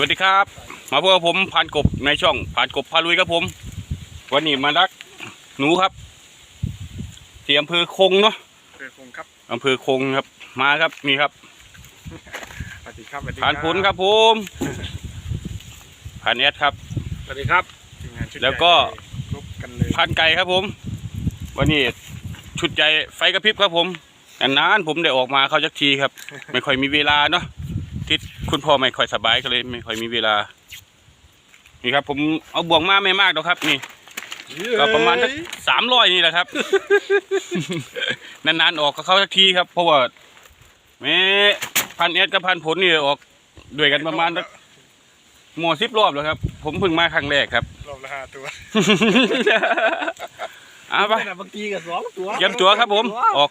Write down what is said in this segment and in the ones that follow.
วัสดีครับ มาพบกับผมพานกบในช่องพานกบพาลุยครับผม วันนี้มาดักหนูครับที่อำเภอคงเนาะเรือคงครับอำเภอคงครับ มาครับนี่ครับสวัสดีครับสวัสดีผ่านผลครับผมผ่านแอดครับ สวัสดีครับทีมงานชุดใหญ่แล้วก็ครบกันเลยผ่านไก่ครับผม วันนี้ชุดใหญ่ไฟกระพริบครับผมนานๆผมได้ออกมาเข้าจักทีครับ ไม่ค่อยมีเวลาเนาะ ที่คุณพ่อไม่ค่อยสบายก็เลยไม่ค่อยมีเวลา นี่ครับ ผมเอาบ่วงมาไม่มากหรอกครับ นี่ก็ประมาณสักสามร้อยนี่แหละครับ นานๆออกก็เข้าสักทีครับ เพราะว่าแม่พันเอสกับพันผลนี่ออกด้วยกันประมาณสักหมดสิบรอบแล้วครับ ผมเพิ่งมาครั้งแรกครับรอบละห้าตัวเอาไปบางทีก็สองตัวเตรียมตัวครับผม ออก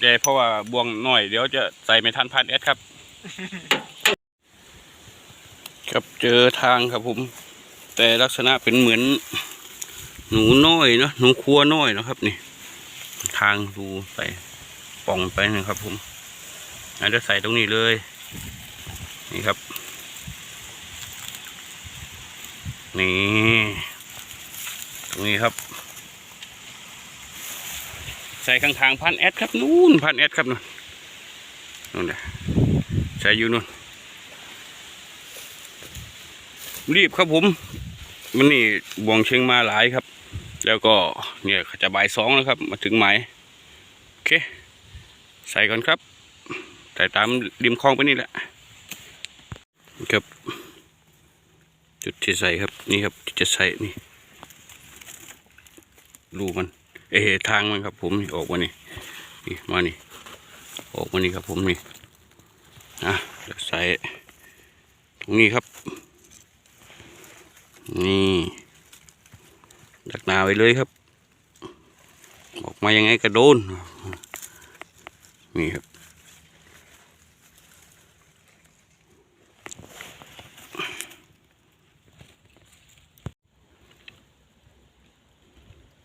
แต่เพราะว่าบวงหน่อยเดี๋ยวจะใส่ไม่ทันพันเอสครับ ครับเจอทางครับผม แต่ลักษณะเป็นเหมือน หนูน้อยเนาะหนูครัวน้อยนะครับนี่ ทางดูใส่ป่องไปนะครับผมอาจจะใส่ตรงนี้เลย นี่ครับ นี่ ตรงนี้ครับ ใส่ข้างทางพันแอดครับ นู่นพันแอดครับนู่นนู่นเด้ ใส่อยู่นู่นรีบครับผม มันนี่บวงเชียงมาหลายครับ แล้วก็เนี่ยจะบ่ายสองแล้วครับ มาถึงหมายโอเค ใส่ก่อนครับใส่ตามริมคลองไปนี่แหละครับ จุดที่ใส่ครับนี่ครับที่จะใส่นี่รูมัน เอทางมันครับผมออกมานี่นี่มานี่ออกมานี่ครับผมนี่ อะใส่ตรงนี้ครับ นี่ดักนาไว้เลยครับ ออกมายังไงกระโดน นี่ครับ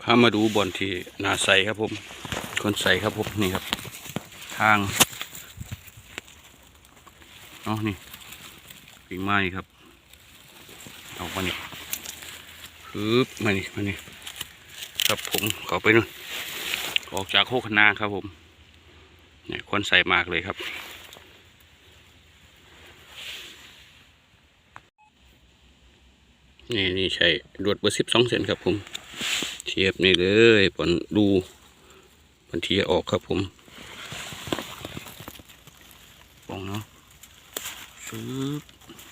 พามาดูบอลที่นาใสครับผม คนใส่ครับผมนี่ครับ ทาง เนาะนี่ปีไม้ครับออกมานี่ฮึบมานี่มานี่ครับผมเขาไปนู่นออกจากโคกนาครับผมเนี่ยคนใส่มากเลยครับ นี่นี่ใช่รวดเบอร์สิบสองเซนครับผมเทียบนี่เลยผลดูบันทีออกครับผมปองเนาะึบ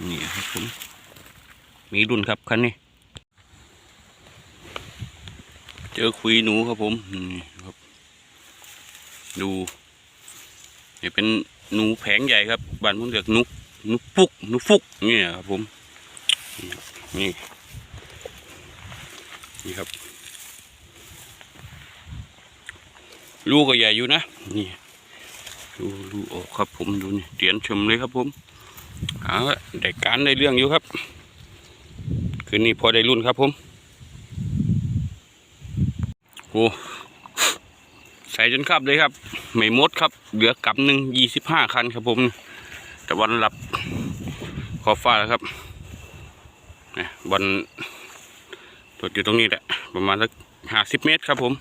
นี่ครับผม มีรุ่นครับคันนี้ เจอคุยหนูครับผม นี่ครับ ดูนี่เป็นหนูแผงใหญ่ครับบ้านผมเรียกหนุหนูฟุกหนูฟุกนี่ครับผม นี่ นี่ครับ ลูกก็ใหญ่อยู่นะ นี่ดูดูออกครับผมดูนี่เตียนชมเลยครับผม เอาได้การได้เรื่องอยู่ครับ คืนนี้พอได้รุ่นครับผมโอ้ใส่จนครับเลยครับ ไม่มดครับ เหลือกำหนึ่งยี่สิบห้าคันครับผม แต่วันหลับขอบฟ้าแล้วครับนะบอลตดอยู่ตรงนี้แหละ ประมาณสักห้าสิบเมตรครับผม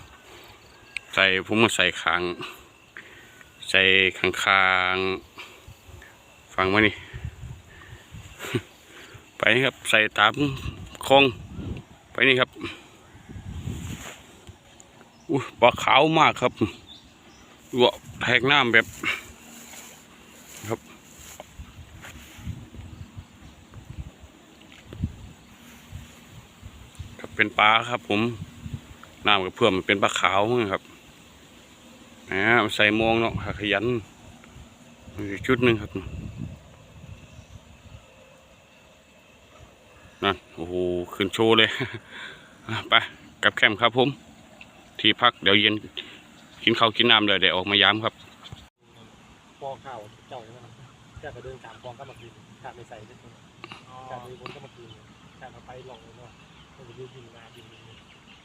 ใส่ผมมาใส่คาง ใส่ข้างคางฟังมานี่ ไปนี่ครับใส่ตามคลองไปนี่ครับอุ้ยปลาขาวมากครับวัวแทกน้ำแบบครับครับเป็นปลาครับผมน้ำกับเพื่อมนเป็นปลาขาวมั้งครับนะใส่มองเนาะขยันชุดหนึ่งครับนั่นโอ้โหขึ้นโช ว์เลยอะไปกลับแคมป์ครับผม ที่พักเดี๋ยวเย็นกินข้าวกินน้ำเลยเดี๋ยวออกมายามครับปองข้าวเจ้าใช่ไหมครับแค่ไปเดินสามปองก็มากินขาดไม่ใส่ด้วยขาดมีบนก็มากินขาดเอาไปลองเลยว่ามันจะยืดยิงมายิง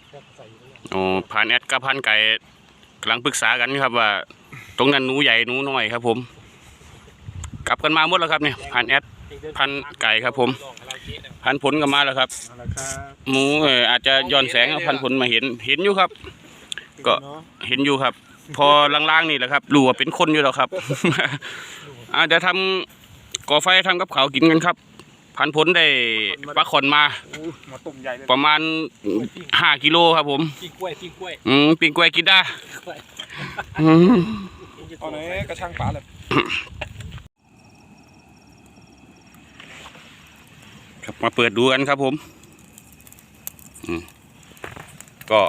แค่ใส่อยู่นั่นแหละโอ้ผ่านแอดกับพันไก่กำลังปรึกษากันครับว่า ตรงนั้นหนูใหญ่หนูน้อยครับ ผม กลับกันมาหมดแล้วครับเนี่ยผ่านแอด พันไก่ครับผม พันผลก็มาแล้วครับเอาละครับหมูเอ่ออาจจะย้อนแสงเอาพันผลมาเห็นเห็นอยู่ครับ ก็เนาะเห็นอยู่ครับ พอล่างๆนี่แหละครับรู้ว่าเป็นคนอยู่แล้วครับ อาจจะทำก่อไฟทำกับข้าวกินกันครับ พันผลได้ปลาขอนมาอู้หมาตุ่มใหญ่เลยประมาณห้ากิโลครับผมปีกล้วยปีกล้วยอืมปิงกล้วยกินได้อืมเอาไหนกระชังปลาเลย ครับมาเปิดดูกันครับผมอืมก็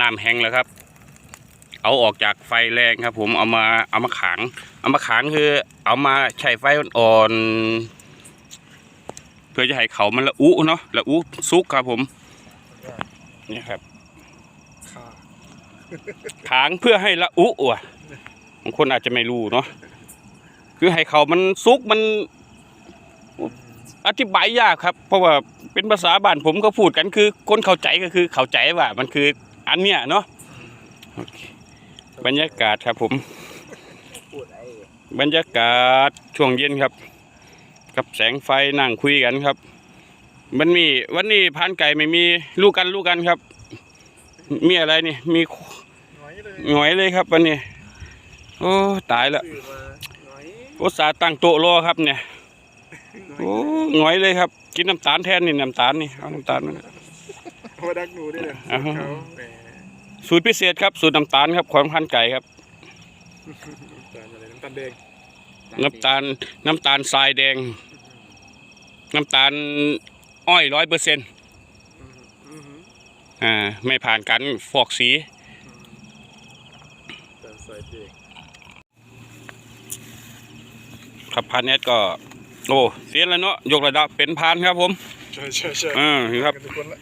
น้ำแห้งแล้วครับ เอาออกจากไฟแรงครับ ผมเอามาเอามาขังเอามาขังคือ เอามาใช้ไฟอ่อนๆเพื่อจะให้เขามันละอุเนาะละอุซุกครับผมนี่ครับค่ะขางเพื่อให้ละอุว่ะบางคนอาจจะไม่รู้เนาะคือให้เขามันซุกมัน อธิบายยากครับ เพราะว่าเป็นภาษาบ้านผมก็พูดกันคือคนเข้าใจก็คือเข้าใจว่า มันคืออันเนี้ยเนาะโอเคบรรยากาศครับผมพูดไอ้บรรยากาศช่วงเย็นครับ กับแสงไฟนั่งคุยกันครับ มันมีวันนี้พานไก่ไม่มีลูกกันลูกกันครับ มีอะไรนี่มีหน่อยเลยหงอยเลยครับวันนี้ โอ้ตายละซื้อมาหน่อยอุตส่าห์ตั้งโต๊ะรอครับเนี่ย โอ้หงอยเลยครับ กินน้ำตาลแทนนี่น้ำตาลนี่เอาน้ำตาลมาเอาดักหนูได้เลยอ่าฮะเขาแหมสูตรพิเศษครับ สูตรน้ำตาลครับของพันไก่ครับจานอะไรน้ำตาลแดงน้ำตาลน้ำตาลทรายแดง น้ำตาลอ้อยร้อยเปอร์เซ็นต์อือหืออ่าไม่ผ่านการฟอกสีจานใส่เด็กครับพันเอสก็ โอ้เสียแล้วเนาะยกระดับเป็นพันครับผม ใช่ใช่ใช่อ่านี่ครับกันทุกคนละ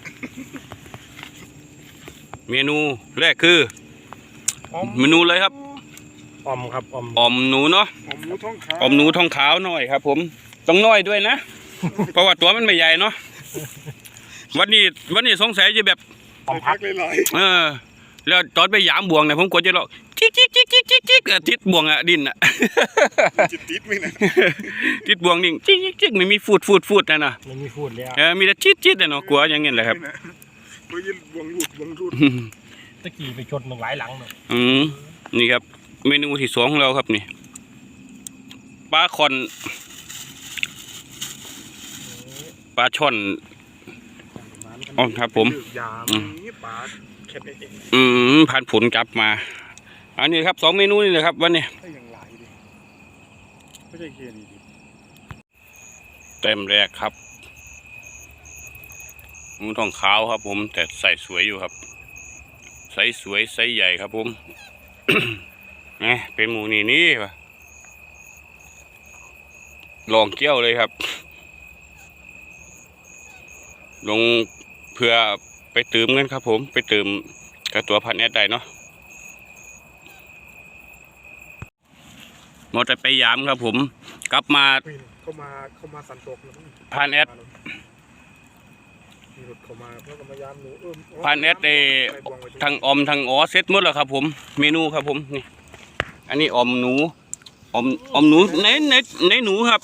เมนูแรกคือ เมนูเลยครับออมครับออมออมหนูเนาะผมรู้ท้องขาวออมหนูทองขาวหน่อยครับ ผมต้องน้อยด้วยนะ เพราะว่าตัวมันไม่ใหญ่เนาะวันนี้วันนี้สงสัยจะแบบออมพัพักกเลยหลายเออ แล้วตอนไปยามบ่วงเนี่ยผมกดจะหรอกจิกจิกจิ กจิกจิกจิกอะทิศบ่วงอะดินอะจิตติดไหมนะทิศบ่วงนี่จิกจิกจิกไม่มีฟูดฟูดฟูดนะนะมันมีพูดแล้วเออมีแต่จิตจิตอะเนาะกลัวอย่างเงี้ยแหละครับนี่นะก็ยืนวงรูดวงรูดตะกี้ไปชนมันหลายหลังเนาะอืมนี่ครับ เมนูที่สองของเราครับนี่ปลาคอนปลาช่อน อ๋อครับผม ยามอืม นี่ปลาแค่เองอืมผ่านผลกลับมา อันนี้ครับสองเมนูนี่เลยครับ วันนี้ถ้าอย่างหลายดิไม่ใช่แค่นี้ดิเต็มแรกครับหมูทองขาวครับ ผมแต่ใส่สวยอยู่ครับใส่สวยใส่ใหญ่ครับผมแหมเป็นหมูนี่นี่ปะลองเกี้ยวเลยครับ ลงเพื่อไปเติมเงินครับผม ไปเติมกับตัวพันแอดได้เนาะ มดแต่ไปยามครับผม กลับมานี่เข้ามาเข้ามาสันตกแล้วมั้งผ่านแอดมีรถเข้ามาเพื่อก็มายามหนูเอิ่มผ่านแอดเอ่อไปวางไว้ตรงทางออมทางอ๋อเซ็ตหมดแล้วครับผม เมนูครับผมนี่อันนี้ออมหนูออมออมหนูในในในหนูครับ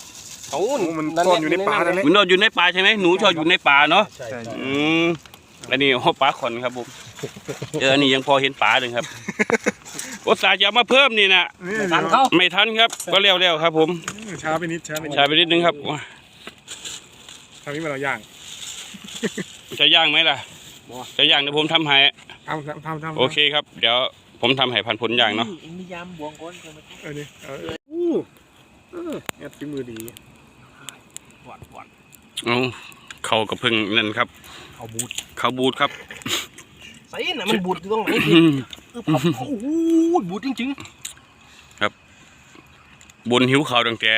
โอ้โอ้มันซ่อนอยู่ในป่านั่นแหละมันนอนอยู่ในป่าใช่ไหมหนูชอบอยู่ในป่าเนาะใช่ใช่อืมอันนี้โอ้ปลาขอนครับผมเอออันนี้ยังพอเห็นปลาเลยครับโอตส่าห์จะเอามาเพิ่มนี่นะนี่ไม่ทันเขาไม่ทันครับ ก็เร็วๆครับ ผมช้าไปนิดช้าไปนิดใช้ไปนิดนึงครับทำนี้มาเราย่าง จะย่างไหมล่ะ จะย่างเดี๋ยวผมทำให้ทำทำทำทำโอเคครับ เดี๋ยวผมทำให้พันผลย่างเนาะมียามบวงก้นใช่ไหมเออนี่เอออู้เออแอดฝีมือดีหวานหวานเอาเขากับพึ่งนั่นครับเอาบูดเขาบูดครับใส่น่ะมันบูดอยู่ตรงไหน พี่เออปั๊บโอ้โหบูดจริงบนหิวเขาวตั้งแต่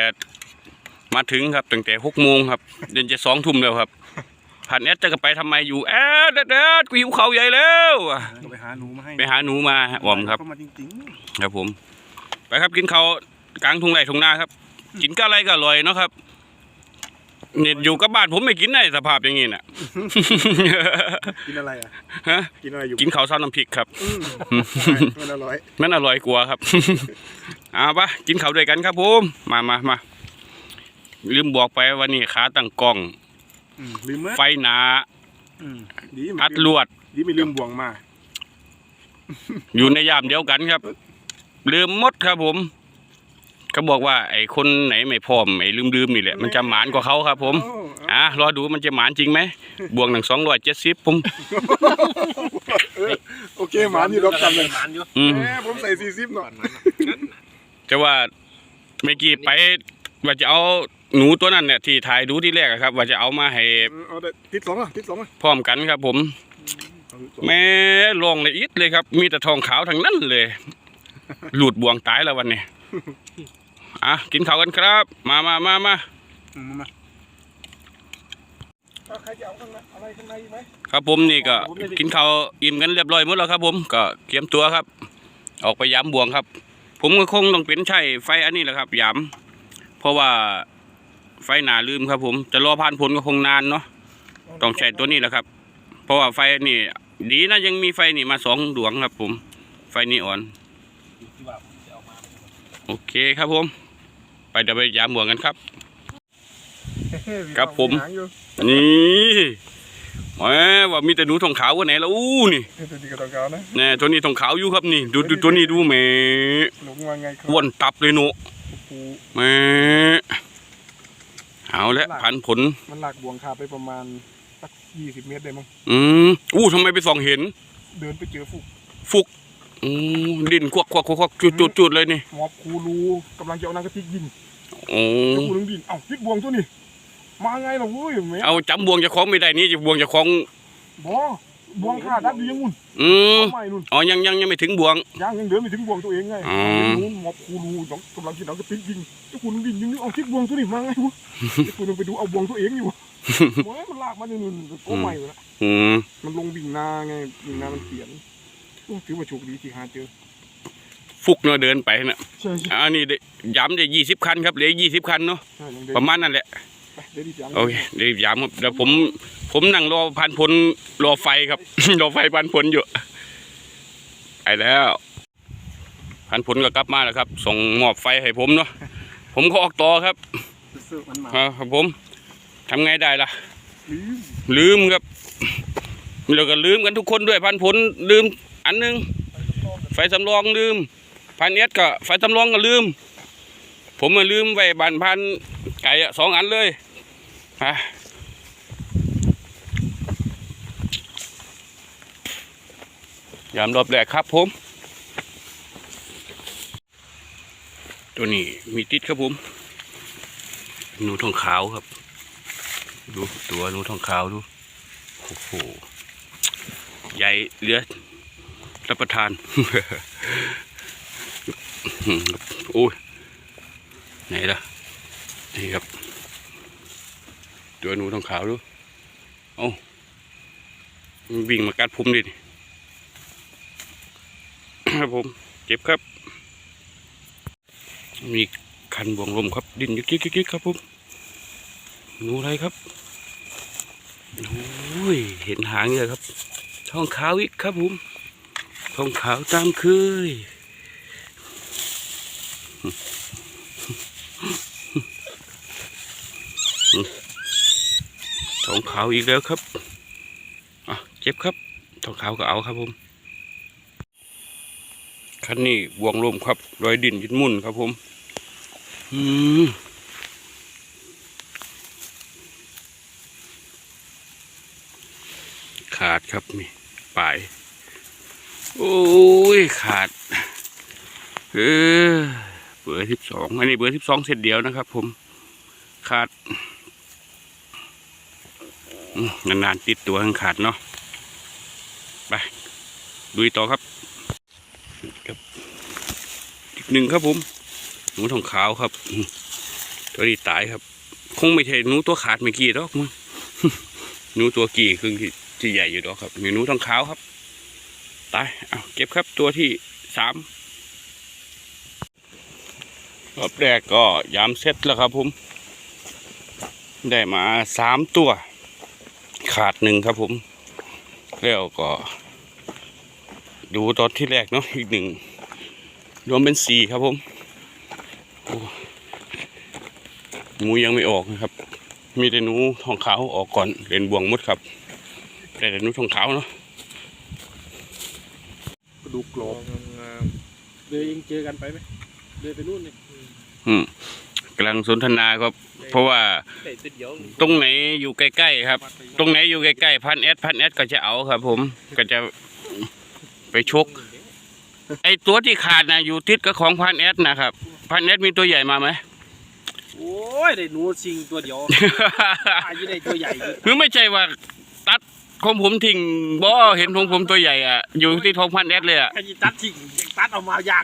มาถึงครับตั้งแต่หกโมงครับเดินจะสองทุ่มแล้วครับผ่านแอดจะไปทำไมอยู่แอดแอดแอดกูหิวเขาวใหญ่แล้วอะก็ไปหาหนูมาให้ไปหาหนูมาออมครับเข้ามาจริงครับผม ไปครับกินเขาวกลางทุ่งไร่ทุ่งนาครับ กินก็อะไรก็อร่อยเนาะครับ เนี่ยอยู่กับบ้านผมไม่กินได้สภาพอย่างนี้น่ะๆกินอะไรอะฮะ กินอะไรอยู่กินข้าวซ้ำน้ำพริกครับอืมใช่มันอร่อยมันอร่อยกว่าครับ เอาปะกินข้าวด้วยกันครับผมมามามาลืมบอกไปว่านี่ขาตั้งกล้อง อืมลืมมั้ยไฟหนาอืมดีไม่อัดลืมลวด ดีไม่ลืมบ่วงมาอยู่ในยามเดียวกันครับ ลืมหมดครับผม เขาบอกว่าไอ้คนไหนไม่พร้อมไอ้ลืมๆนี่แหละมันจะหมานกว่าเขาครับ ผมโอ้เอาอะรอดูมันจะหมานจริงไหมบวงหนึ่งสองร้อยเจ็ดสิบผมเออโอเคหมานี่รับจำเลยหมานอยู่อืมแหมผมใส่สี่สิบหน่อยจะว่าเมื่อกี้ไปว่าจะเอาหนูตัวนั้นเนี่ยที่ถ่ายดูที่แรกอะครับ ว่าจะเอามาให้เอาได้ทิศสองอะทิศสองอะพร้อมกันครับ ผมเอาทิศสองแม่ลองเลยอิดเลยครับ มีแต่ทองขาวทั้งนั้นเลย หลุดบ่วงตายแล้ววันนี้ อะกินข้าวกันครับ มามามามาอืมมาเอาใครจะเอาข้างในอะไรข้างในอีกไหมครับผมนี่ก็กินข้าวอิ่มกันเรียบร้อยหมดแล้วครับ ผมก็เตรียมตัวครับ ออกไปยามบ่วงครับ ผมก็คงต้องเป็นใช่ไฟอันนี้แหละครับยามเพราะว่าไฟหนาลืมครับ ผมจะรอผ่านผลก็คงนานเนาะต้องใช้ตัวนี้แหละครับ เพราะว่าไฟนี่ ดีนะยังมีไฟนี่มาสองดวงครับ ผม ไฟนีออนที่ว่าผมจะเอามาโอเคครับผม ไปเดี๋ยวไปยามบ่วงกันครับ ครับผมหางอยู่นี่แหมว่ามีแต่หนูทองขาววันไหนแล้วอู้นี่เฮ้ยตัวนี้ก็ต้องการนะแน่ตัวนี้ทองขาวอยู่ครับนี่ดูดูตัวนี้ดูแหม่หลงมาไงครับอ้วนตับเลยหนูโอ้โหแหม่เอาละพันผล มันหลักบ่วงขาไปประมาณสักยี่สิบเมตรได้มั้ง อืมอู้ทำไมไปส่องเห็น เดินไปเจอฟุก ฟุก อืมดินควักควักควักควักจุดจุดจุดเลยนี่หมอบคูรูกำลังจะเอานางกระติกยิงโอ้แล้วคูนึงดินเอ้าพิษบ่วงตัวนี้มาไงล่ะเว้ยแม่เอาจำบวงจะคล้องไม่ได้นี่จะบวงจะคล้องบ่บ่วงขาดับอยู่ยังงุ่นอืมเอาไม่นู่นอ๋อยังยังยังไม่ถึงบวงยังยังเดินไม่ถึงบ่วงตัวเองไงอ๋อนู้นหมอบคูรูกำลังจะเอากระติกยิงแล้วคูนึงดินยิงนี่เอาพิษบ่วงตัวนี้มาไงวะไอ้คูนึงไปดูเอาบ่วงตัวเองอยู่โอ้ยมันลากมาเนี่ยนู่นโอ้ไม่ละอืมมันลงบิ่งนาไงบิ่งนามันเปลี่ยนโอ้ถือว่าโชคดีที่หาเจอ ฟุกเนาะเดินไปนะใช่ใช่อันนี้ได้ย้ำได้ยี่สิบคันครับเหลือยี่สิบคันเนาะใช่ยังเดินประมาณนั่นแหละไปเดี๋ยวดีจังโอเคเดี๋ยวย้ำครับเดี๋ยวผมผมนั่งรอพันพลรอไฟครับ รอไฟพันพลอยู่ไปแล้ว พันพลก็กลับมาแล้วครับ ส่งมอบไฟให้ผมเนาะผมก็ออกต่อครับซื้อมันมาอ่าครับผมทำไงได้ล่ะ ลืมลืมครับเราก็ลืมกันทุกคนด้วยพันผลลืม อันหนึง ไฟสำรองลืม พันเอสก็ไฟสำรองก็ลืม ผมมาลืมไว้บานพันไก่สองอันเลยฮะยามรอบแรกครับผม ตัวนี้มีติดครับผม หนูทองขาวครับ ดูตัวหนูทองขาวดู โอ้โห ใหญ่เหลือ รับประทาน โอ้ยไหนล่ะ นี่ครับ ตัวหนูทองขาวดู เอาวิ่งมากัดผมดิครับผม เจ็บครับ มีคันบวงลมครับ ดินยึกยึกยึกยึกครับผมหนูอะไรครับโอ้ย เห็นหางเลยครับทองขาวอีกครับผม ทองขาวตามเคยทองขาวอีกแล้วครับอะเจ็บครับทองขาวก็เอาครับผมคันนี้บวงลมครับรอยดินยินมุ่นครับผมอืมขาดครับนี่ปลาย โอ้ยขาด เออเบอร์สิบสองอันนี้เบอร์สิบสองเสร็จเดียวนะครับ ผมขาดนานๆติดตัวทั้งขาดเนาะไปดูต่อครับครับอีกหนึ่งครับผมหนูทองขาวครับ ตัวนี้ตายครับ คงไม่ใช่หนูตัวขาดเมื่อกี้หรอกมั้งหนูตัวกี่คือที่ใหญ่อยู่ดอกครับมีหนูทองขาวครับ ตายเอาเก็บครับตัวที่สามรอบแรกก็ยามเซ็ตแล้วครับผม ได้มาสามตัว ขาดหนึ่งครับผม แล้วก็ ดูตอนที่แรกเนาะอีกหนึ่งรวมเป็นสี่ครับผมโอ้หนูยังไม่ออกนะครับ มีแต่หนูทองขาวออกก่อนเรียนบวงมดครับแต่แต่หนูทองขาวเนาะ กระดูกกรอบเดินเองเจอกันไปไหมเดินไปนู่นนี่กำลังสนทนาครับ เพราะว่าเตะติดเดียวตรงไหนอยู่ใกล้ๆครับ ตรงไหนอยู่ใกล้ๆพันแอดพันแอดก็จะเอาครับ ผมก็จะไปชก ไอตัวที่ขาดนะอยู่ทิศกับของพันแอดนะครับพันแอดมีตัวใหญ่มาไหม โอ้ยได้หนูชิงตัวเดียว อายุได้ตัวใหญ่อยู่คือไม่ใช่ว่าตัด ของผมทิ้งบ่เห็นของผมตัวใหญ่อะ อยู่ที่ทองพันแอดเลยอะใครจะตัดทิ้งยังตัดออกมายาก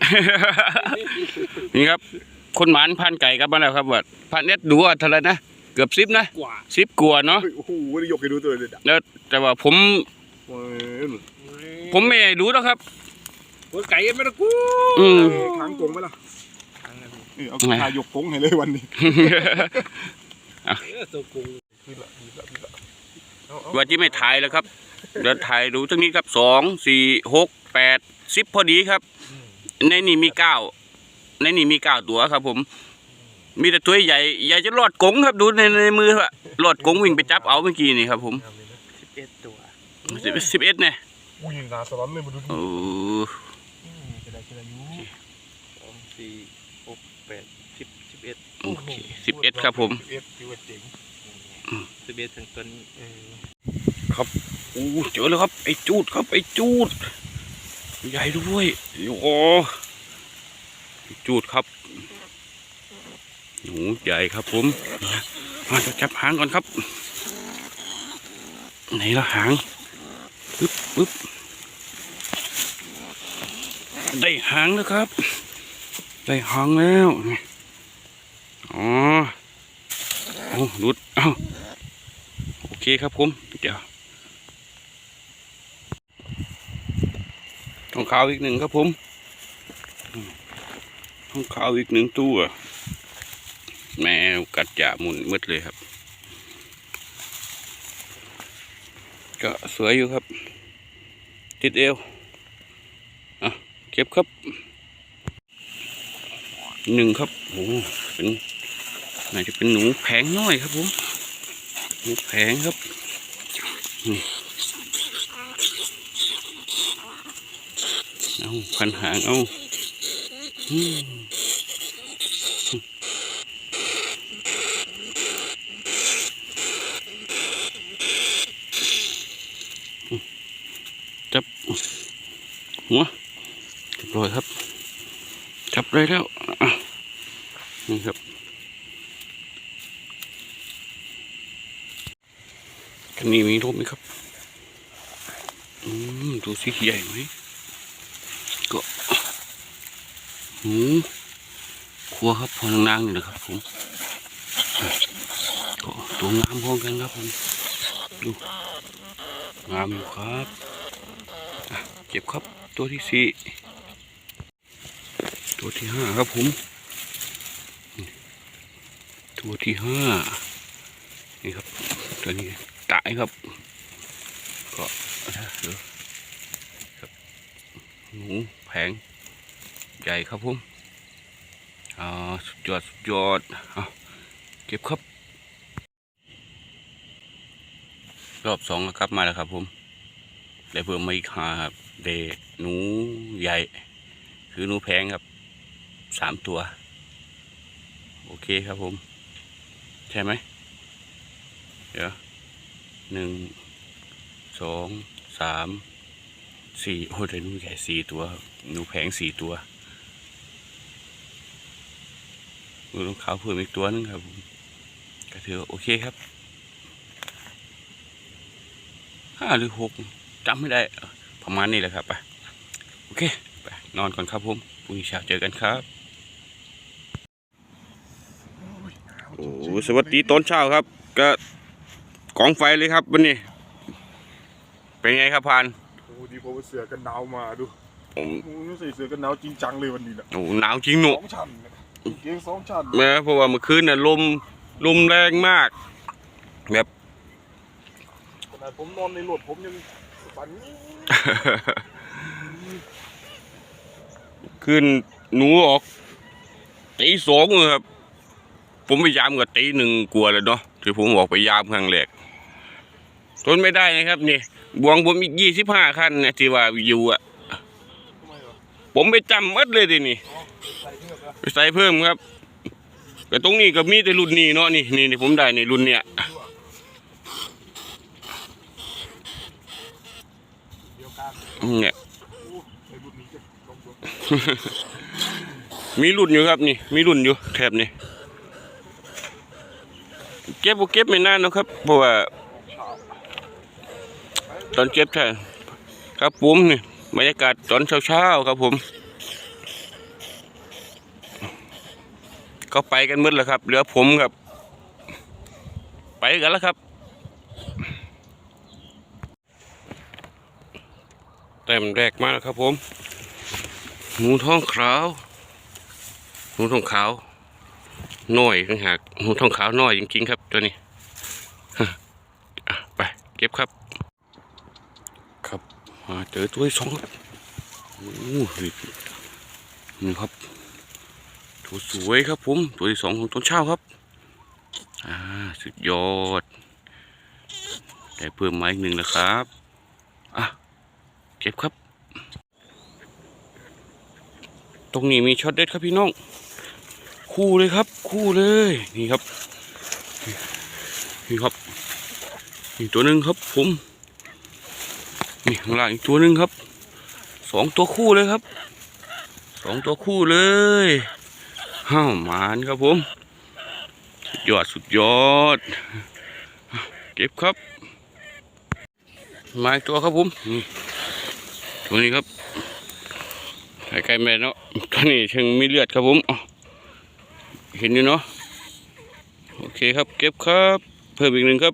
นี่ครับ คนหมานพันไก่กลับมาแล้วครับว่าพันแอดดูว่าเท่าไหรนะ เกือบสิบนะกว่าสิบกว่าเนาะเฮ้ยโอ้โหไม่ได้ยกให้ดูตัวเลยอะแล้วแต่ว่าผม เว้ยผมไม่ได้ดูแล้วครับ หัวไก่ไม่ต้องกูอืม ค้างกงไหมล่ะเออเอาขายกกงให้เลยวันนี้ เออตัวกู ว่าที่ไม่ถ่ายแล้วครับเดี๋ยวถ่ายดูตรงนี้ครับสองสี่หกแปดสิบพอดีครับ ในนี่มีเก้าในนี่มีเก้าตัวครับ ผม มีแต่ตัวใหญ่ใหญ่จะรอดกงครับดูในในมืออะรอดกงวิ่งไปจับเอาเมื่อกี้นี่ครับ ผมสิบเอ็ดตัวสิบสิบเอ็ดเนี่ยอุ้ยงาสลอนเลยมาดูดิโอ้จะได้จะได้อยูสองสี่หกแปดสิบสิบเอ็ดโอเคสิบเอ็ดครับผมสิบเอ็ดถือว่าเจ๋ง สิบอ็ดถึงตัวนี้เออโอ้เจอแล้วครับ ไอ้จูดครับ ไอ้จูด ใหญ่ด้วยโอ้จูดครับหนูใหญ่ครับผมมาจะจับหางก่อนครับ ไหนละหางปึ๊บปึ๊บได้หางแล้วครับ ได้หางแล้ว อ๋อเอาหลุด เอา เคครับผม เดี๋ยวทองขาวอีกหนึ่งครับผมทองขาวอีกหนึ่งตัว แมวกัดจ่าหมุนมืดเลยครับ ก็สวยอยู่ครับ ติดเอวอะเก็บครับหนึ่งครับโอ้เป็นน่าจะเป็นหนูแผงน้อยครับผม หนูแผงครับเอาพันหางเอาจับหัวเรียบร้อยครับ จับได้แล้วนี่ครับ นนี้มีรูปไหมครับ อืม ดูสิใหญ่ไหมก็หูครัวครับพอนางๆนี่นะครับผมก็ตัวงามพร้อมกันครับผมดูงามอยู่ครับเก็บครับตัวที่สี่ตัวที่ห้าครับผม ตัวที่ห้านี่ครับตัวนี้ ตายครับ ก็หนูแผงใหญ่ครับผมอ่าสุดยอดสุดยอดเอาเก็บครับ รอบสองแล้วครับมาแล้วครับผมได้เพิ่มมาอีกห้าครับเดหนูใหญ่ คือหนูแพงครับสามตัว โอเคครับผม ใช่ไหมเดี๋ยว หนึ่งสองสามสี่โอ้แต่นูใหญ่สี่ตัวหนูแผงสี่ตัวหนูต้องขาวเพิ่มอีกตัวนึงครับผมก็ถือโอเคครับห้าหรือหกจำไม่ได้ประมาณนี้แหละครับไปโอเคไปนอนก่อนครับผมพรุ่งนี้เช้าเจอกันครับโอ้สวัสดีตอนเช้าครับ ก็ กองไฟเลยครับวันนี้ เป็นไงครับพานโอ้ดีเพราะว่าเสือกันหนาวมาดูโอ้โอ้ยใส่เสือกันหนาวจริงจังเลยวันนี้นะโหหนาวจริงหนูสองชั้นนะเกงสองชั้นแม้เพราะว่าเมื่อคืนน่ะลมลมแรงมาก แบบขนาดผมนอนในรถผมยังฝันคืนหนูออกตีสองเลยครับ ผมไปยามกับตีหนึ่งกลัวเลยเนาะที่ผมออกไปยามครั้งแรก ทนไม่ได้นะครับนี่บวงผมอีกยี่สิบห้าคันเนี่ยที่ว่าอยู่อะทำไมเหรอผมไปจำมัดเลยดินี่ใส่เพื่อนนะไปใส่เพิ่มครับแต่ตรงนี้ก็มีแต่รุ่นนี้เนาะนี่นี่นี่ผมได้ในรุ่นเนี้ยเนี่ยมีรุ่นอยู่ครับนี่ มีรุ่นอยู่แถบนี่เก็บบ่เก็บไม่นานเนาะครับเพราะว่า ตอนเก็บใช่ครับผมนี่บรรยากาศตอนเช้าๆครับผม ก็ไปกันมืดแล้วครับ เหลือผมครับ ไปกันแล้วครับแต้มแรกมาแล้วครับผมหมูท้องขาวหมูท้องขาวน้อยต่างหากหมูท้องขาวน้อยจริงๆครับตัวนี้ไปเก็บครับ เจอตัวที่สองครับโอ้นี่ครับตัวสวยครับผม ตัวที่สองของต้นเช้าครับ อ่า สุดยอด ได้เพิ่มมาอีกหนึ่งแล้วครับ อะ เก็บครับ ตรงนี้มีช็อตเด็ดครับพี่น้อง คู่เลยครับ คู่เลย นี่ครับ นี่ครับอีกตัวหนึ่งครับผม นี่ข้างล่างอีกตัวหนึ่งครับสองตัวคู่เลยครับสองตัวคู่เลยห้าวหมานครับผมสุดยอดสุดยอด เก็บครับมาอีกตัวครับผมนี่ตัวนี้ครับใกล้ๆแม่เนาะตัวนี้เชิงมีเลือดครับผมเห็นอยู่เนาะโอเคครับเก็บครับ เพิ่มอีกหนึ่งครับ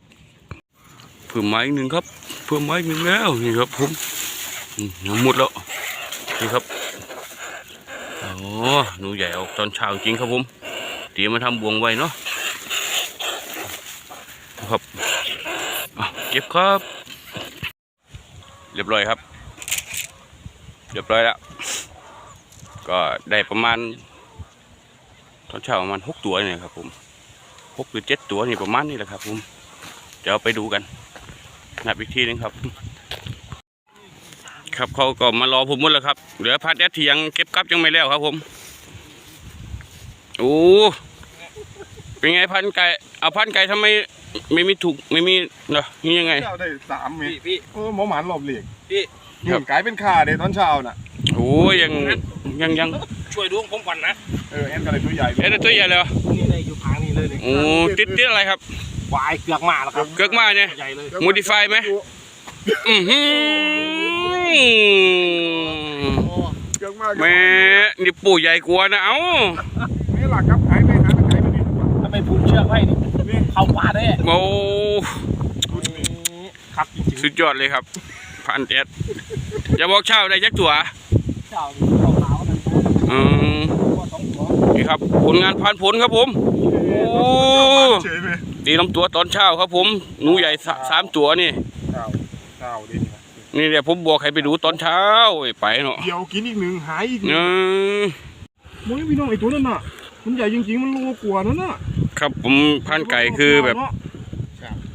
เพิ่มไม้อีกหนึ่งครับ เพิ่มไม้หนึ่งแล้วนี่ครับผมหมดแล้วนี่ครับอ๋อหนูใหญ่ออกตอนเช้าจริงครับผมเตรียมมาทำบวงไว้เนาะครับเก็บครับ เรียบร้อยครับ เรียบร้อยแล้ว ก็ได้ประมาณตอนเช้าประมาณหกตัวเนี่ยครับผมหกหรือเจ็ดตัวนี่ประมาณนี้แหละครับผมเดี๋ยวไปดูกัน นับอีกทีหนึงครับ ครับเขาก็มารอผมหมดแล้วครับ เหลือพัดแดดที่ยังเก็บกับยังไม่แล้วครับผมโอ้เป็นไงพันไก่เอาพันไก่ทำไมไม่มีถูกไม่มีเนาะนี่ยังไงเช้าได้สามเมตพี่รพี่เออหมอหมานหลบเหลียกพี่เงินกลายเป็นข่าเดี๋ยวตอนเช้าน่ะโอ้ยังยังยังช่วยดูของผมก่อนนะเออแอนกันเลยตัวใหญ่เอ๊ะตัวใหญ่เลยเหรอนี่เลยอยู่ทางนี้เลยนี่โอ้ติดติดอะไรครับ วายเกือกมาแล้วครับเกือกมาเนี่ยใหญ่เลย modify ไหมอือหือเกือกมากแม่นี่ปู่ใหญ่กว่านะเอ้าไม่หลักครับหายไปหาตะไคร้ไปดิถ้าไม่ผูกเชือกไว้นี่นี่เข้าป่าได้โอ้รุ่นนี้ครับจริงสุดยอดเลยครับพันเจ็ดจะบอกเช่าได้จักตัวๆเจ้าเราขาวนั่นอืมตัวสองตัวนี่ครับผลงานผ่านผลครับผม โอ้ เฉยไปตีลำตัวตอนเช้าครับผมหนูใหญ่สะสามตัวนี่เช้าเช้าดินี่นะนี่เดี๋ยวผมบอกให้ไปดูตอนเช้าไอ้ไปเนาะเดี๋ยวกินอีกหนึ่งหายอีกหเอนึ่งอโอ้ยพี่น้องไอ้ตัวนั่นน่ะ มันใหญ่จริงๆมันโลกว่านั่นน่ะ ครับผมพันไก่คือแบบ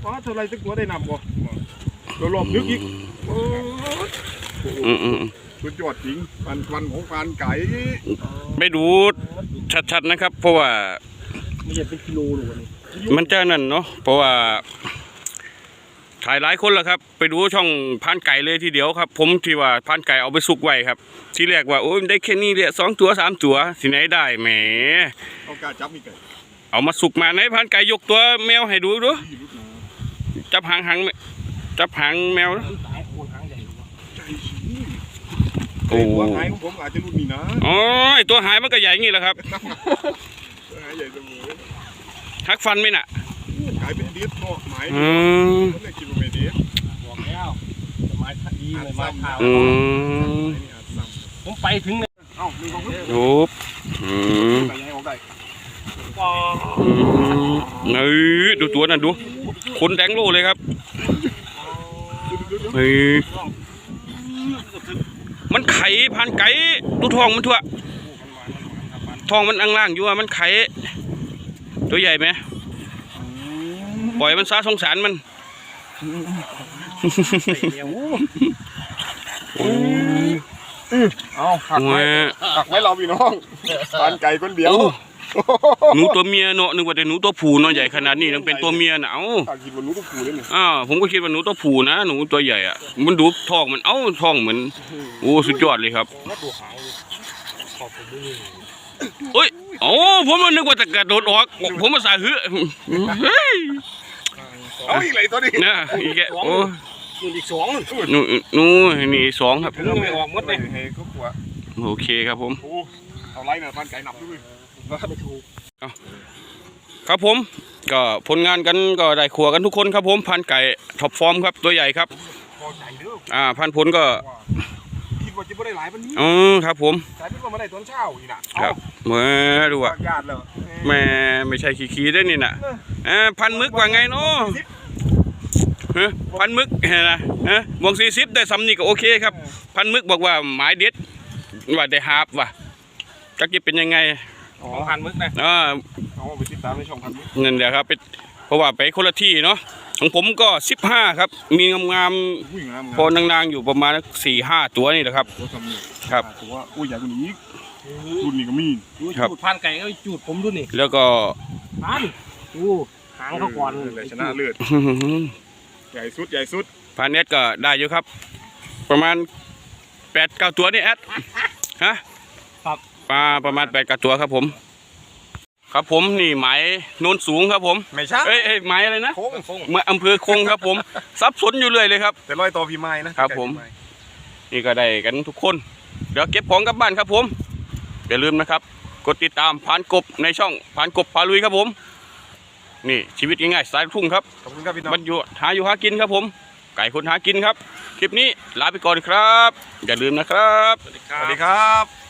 ป้าเท่าไรจะกลัวได้นำบ่เราลองนึกอีกโอ้ยอืมอืมสุดยอดจริงฟันฟันของฟันไก่ไปดูชัดๆนะครับ เพราะว่าไม่ใช่เป็นกิโลหรอกนี่ มันจะนั่นเนาะเพราะว่าถ่ายหลายคนแล้วครับ ไปดูช่องพานไก่เลยทีเดียวครับ ผมที่ว่าพานไก่เอาไปสุกไว้ครับ ที่แรกว่าโอ้ยได้แค่นี้เลยสองตัวสามตัวสิไหนได้แหมเอากล้าจับมีไก่เอามาสุกมาไหนพานไก่ยกตัวแมวให้ดูดูที่รุดนะจับหางหางจับหางแมวตายโคนหางใหญ่อยู่วะใจชี้โอ้ตัวหายของผมอาจจะรุ่นนี้นะอ๋อไอ้ตัวหายมันก็ใหญ่งี้แหละครับ หายใหญ่เสมอ ทักฟันไหมน่ะกลายเป็นเดียดเนาะหมายอืมผมเลยคิดว่าไม่เดียดบอกแล้วไม้ขัดดีเลยไม้ขาวอืมไอ้นี่อาจซ้ผมไปถึงเนี่ยำเอ้ามีของเพิ่มโอ้อืมไก่ยังออกได้ก็อืมเอ้ยดูตัวนั่นดูขนแดงโลเลยครับเฮ้ยมันไข่พันไก่ดูทองมันทั่วทองมันอังล่างอยู่อะมันไข่ ตัวใหญ่ไหมปล่อยมันซะสงสารมันเดียวเอาหักโอ้ไว้ยหักไว้เราพี่น้องทานไก่คนเดียวโอ้หนูตัวเมียเนาะนึกว่าแต่หนูตัวผู้เนาะใหญ่ขนาดนี้ยังเป็นตัวเมียน่ะเอ้าถ้าคิดว่าหนูก็ผูเลยนี่อ้าวผมก็คิดว่าหนูตัวผู้นะหนูตัวใหญ่อะมันดูท้องมันเอ้าท้องเหมือนโอ้สุดยอดเลยครับ ผมว่าดูหางเลยขอบผมด้วยนี่เอ้ยโอ้ผมมันนึกว่าจะกระโดดออก ผมมาสาหือเฮ้ยเอาอีกเลยตัวนี้นะอีกแกโอ้นู่นอีกสองนู่นหนูหนูนี่สองครับเราไม่ออกหมดเลยเฮ้ยก็กลัวโอเคครับผมโอ้เอาไล่เนี่ยทานไก่หนับด้วยไม่ถูกครับผมก็ผลงานกันก็ได้ขัวกันทุกคนครับผมพันไก่ท็อปฟอร์มครับตัวใหญ่ครับพอใจเด้ออ่าพันผลก็คิด ว่าจะไม่ได้หลายวันนี้อือครับผมกลายเป็นว่ามาได้ตอนเช้าอีกน่ะครับเมื่อดูอะญาติเลยแม่ไม่ใช่ขี้ๆได้นี่น่ะเออพันมึกว่าไงเนาะฮะพันมึกเห็นนะฮะบวกสี่สิบได้ซ้ำนี่ก็โอเคครับ พันมึกบอกว่าหมายเด็ดว่าได้ฮาบว่ะจักจะเป็นยังไงของพันมึกนะอ่าเอาไปติดตามในช่องพันนี้นั่นแหละครับเป็นเพราะว่าไปคนละที่เนาะ ของผมก็สิบห้าครับ มีงามอุ้ยงามๆพอนางๆอยู่ประมาณสี่ห้าตัวนี่แหละครับ ตัวทำนี่ครับ ตัวอุ้ยใหญ่กว่านี้อีกรุ่นนี้ก็มีดูครับ จูดพันไก่ก็จูดผมดูนี่แล้วก็ พันดูหางเขาก่อนเลยชนะเลือดใหญ่สุดใหญ่สุดพาเน็ตก็ได้อยู่ครับ ประมาณแปดเก้าตัวนี่แอดฮะปลาประมาณแปดเก้าตัวครับผม ครับผมนี่หมายโน้นสูงครับผมไม่ใช่เอ้ยเอ้ยหมายอะไรนะโค้งโค้งเมื่ออำเภอคงครับผมซับสนอยู่เลยเลยครับ แต่ร้อยต่อพี่ไม้นะครับผม นี่ก็ได้กันทุกคน เดี๋ยวเก็บของกลับบ้านครับผมอย่าลืมนะครับ กดติดตามพานกบในช่องพานกบพาลุยครับผม นี่ชีวิตง่ายๆสายลูกทุ่งครับขอบคุณครับพี่น้องบรรยุหาอยู่หากินครับผม ไก่คนหากินครับ คลิปนี้ลาไปก่อนครับ อย่าลืมนะครับ สวัสดีคสรับวัสดีครับ